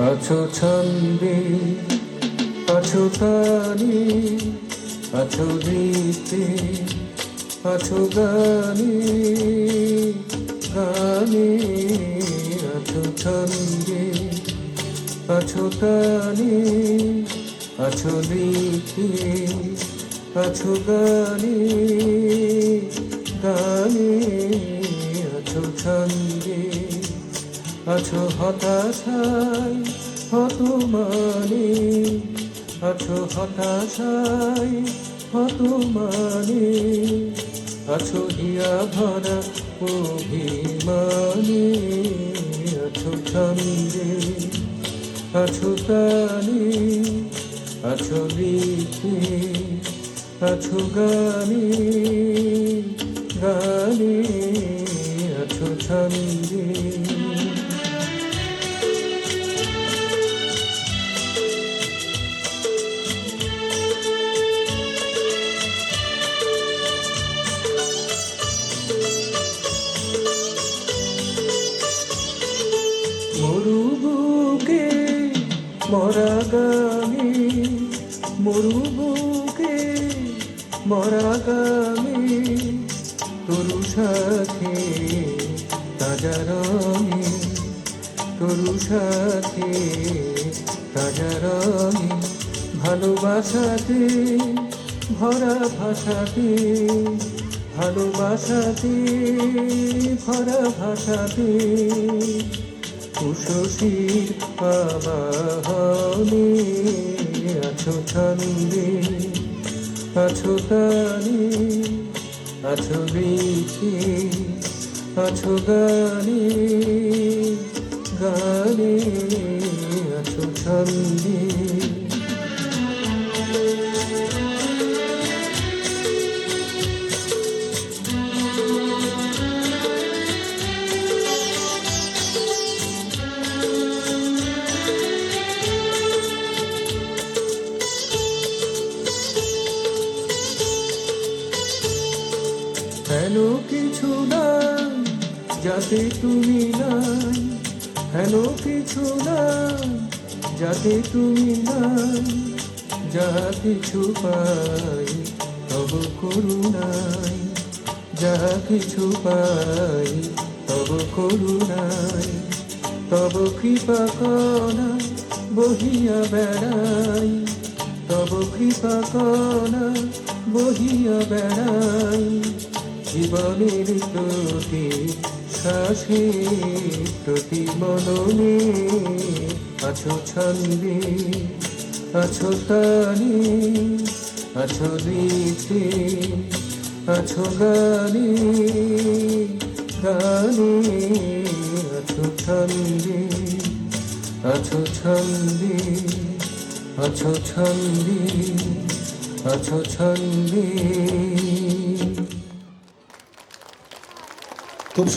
আছো ছন্দে, আছো তানে আছো রীতে আছো গানে গানে, আছো ছন্দে, আছো তানে আছো রীতে আছো গানে। আছো হতাশায় হত মানে আছো হতাশায় হত মানে আছো হিয়া ভরা অভিমানে। আছো ছন্দে আছো তানে আছো লিখে আছো গানে। গানে, আছো ছন্দে মরা গানে মরুবুকে মরা গানে তরু সাথে তাজা তরু সাথে তাজা ভালোবাসাতে ভরা ভাষাতে, ভালোবাসাতে ভরা ভাষাতে উষসীর আবাহনে আছো ছন্দে আছো তানে আছো লিখে আছো গানে গানে আছো ছন্দে হেন কিছু নাই, যাতে তুমি নাই? হেন কিছু নাই, যাতে তুমি নাই? যা কিছু পাই, তব করুণাই। যা কিছু পাই, তব করুণাই। তব কৃপা কণা বহিয়া বেড়াই। তব কৃপা কণা বহিয়া বেড়াই। জীবনের প্রতি শ্বাসে প্রতি মননে আছো ছন্দে, আছো তানে আছো দিতে আছো গানে গানে আছো ছন্দে আছো ছন্দে আছো ছন্দে আছো ছন্দে। খুব